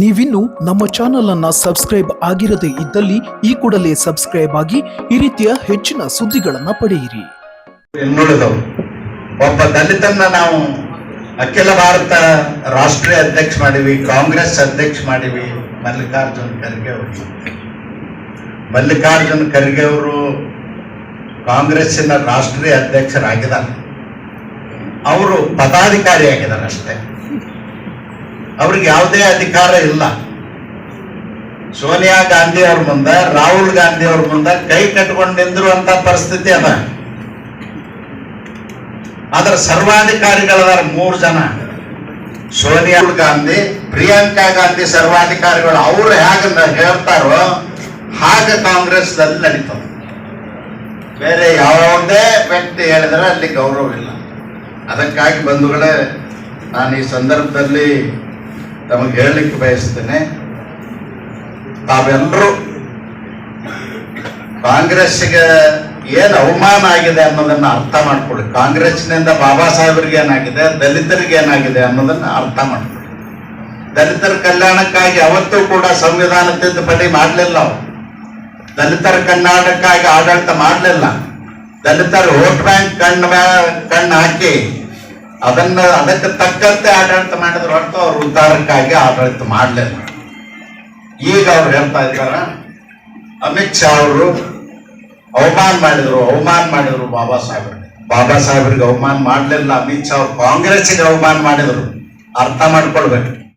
ನೀವಿನ್ನು ನಮ್ಮ ಚಾನೆಲ್ ಅನ್ನ ಸಬ್ಸ್ಕ್ರೈಬ್ ಆಗಿರದೇ ಇದ್ದಲ್ಲಿ ಈ ಕೂಡಲೇ ಸಬ್ಸ್ಕ್ರೈಬ್ ಆಗಿ ಈ ರೀತಿಯ ಹೆಚ್ಚಿನ ಸುದ್ದಿಗಳನ್ನ ಪಡೆಯಿರಿ. ಒಬ್ಬ ದಲಿತನ್ನ ನಾವು ಅಖಿಲ ಭಾರತ ರಾಷ್ಟ್ರೀಯ ಅಧ್ಯಕ್ಷ ಮಾಡಿವಿ, ಕಾಂಗ್ರೆಸ್ ಅಧ್ಯಕ್ಷ ಮಾಡಿವಿ, ಮಲ್ಲಿಕಾರ್ಜುನ್ ಖರ್ಗೆ ಅವರು. ಮಲ್ಲಿಕಾರ್ಜುನ್ ಖರ್ಗೆ ಅವರು ಕಾಂಗ್ರೆಸ್ಸಿನ ರಾಷ್ಟ್ರೀಯ ಅಧ್ಯಕ್ಷರಾಗಿದ್ದಾರೆ. ಅವರು ಪದಾಧಿಕಾರಿಯಾಗಿದ್ದಾರೆ ಅಷ್ಟೇ. ಅವ್ರಿಗೆ ಯಾವುದೇ ಅಧಿಕಾರ ಇಲ್ಲ. ಸೋನಿಯಾ ಗಾಂಧಿ ಅವ್ರ ಮುಂದೆ, ರಾಹುಲ್ ಗಾಂಧಿ ಅವ್ರ ಮುಂದೆ ಕೈ ಕಟ್ಕೊಂಡು ನಿಂದಿರುವಂತ ಪರಿಸ್ಥಿತಿ ಅದ. ಅದರ ಸರ್ವಾಧಿಕಾರಿಗಳದಾರ ಮೂರು ಜನ. ಸೋನಿಯಾ ಗಾಂಧಿ, ಪ್ರಿಯಾಂಕಾ ಗಾಂಧಿ ಸರ್ವಾಧಿಕಾರಿಗಳು ಅವ್ರು ಹೇಗ ಹೇಳ್ತಾರೋ ಹಾಗೆ ಕಾಂಗ್ರೆಸ್ದಲ್ಲಿ ನಡೀತದೆ. ಬೇರೆ ಯಾವುದೇ ವ್ಯಕ್ತಿ ಹೇಳಿದ್ರೆ ಅಲ್ಲಿ ಗೌರವ ಇಲ್ಲ. ಅದಕ್ಕಾಗಿ ಬಂಧುಗಳೇ, ನಾನು ಈ ಸಂದರ್ಭದಲ್ಲಿ ತಮಗೆ ಹೇಳಲಿಕ್ಕೆ ಬಯಸ್ತೇನೆ ತಾವೆಲ್ಲರೂ ಕಾಂಗ್ರೆಸ್ಗೆ ಏನು ಅವಮಾನ ಆಗಿದೆ ಅನ್ನೋದನ್ನ ಅರ್ಥ ಮಾಡ್ಕೊಳ್ಳಿ. ಕಾಂಗ್ರೆಸ್ನಿಂದ ಬಾಬಾ ಸಾಹೇಬರಿಗೆ ಏನಾಗಿದೆ, ದಲಿತರಿಗೆ ಏನಾಗಿದೆ ಅನ್ನೋದನ್ನ ಅರ್ಥ ಮಾಡ್ಕೊಳ್ಳಿ. ದಲಿತರ ಕಲ್ಯಾಣಕ್ಕಾಗಿ ಅವತ್ತೂ ಕೂಡ ಸಂವಿಧಾನ ತಿದ್ದುಪಡಿ ಮಾಡಲಿಲ್ಲ ಅವರು. ದಲಿತರ ಕರ್ನಾಟಕಕ್ಕಾಗಿ ಆಡಳಿತ ಮಾಡಲಿಲ್ಲ. ದಲಿತರ ವೋಟ್ ಬ್ಯಾಂಕ್ ಕಣ್ಣು ಕಣ್ಣು ಹಾಕಿ ಅದನ್ನ ಅದಕ್ಕೆ ತಕ್ಕಂತೆ ಆಡಳಿತ ಮಾಡಿದ್ರು ಹೊರತು ಅವ್ರ ಉದ್ಧಾರಕ್ಕಾಗಿ ಆಡಳಿತ ಮಾಡಲಿಲ್ಲ ಈಗ ಅವ್ರು ಹೇಳ್ತಾ ಇದ್ದಾರ, ಅಮಿತ್ ಶಾ ಅವರು ಅವಮಾನ ಮಾಡಿದ್ರು ಅವಮಾನ ಮಾಡಿದ್ರು ಬಾಬಾ ಸಾಹೇಬ್ರಿಗೆ. ಬಾಬಾ ಸಾಹೇಬ್ರಿಗೆ ಅವಮಾನ ಮಾಡಲಿಲ್ಲ, ಅಮಿತ್ ಶಾ ಅವ್ರು ಕಾಂಗ್ರೆಸ್ಗೆ ಅವಮಾನ ಮಾಡಿದ್ರು. ಅರ್ಥ ಮಾಡ್ಕೊಳ್ಬೇಕು.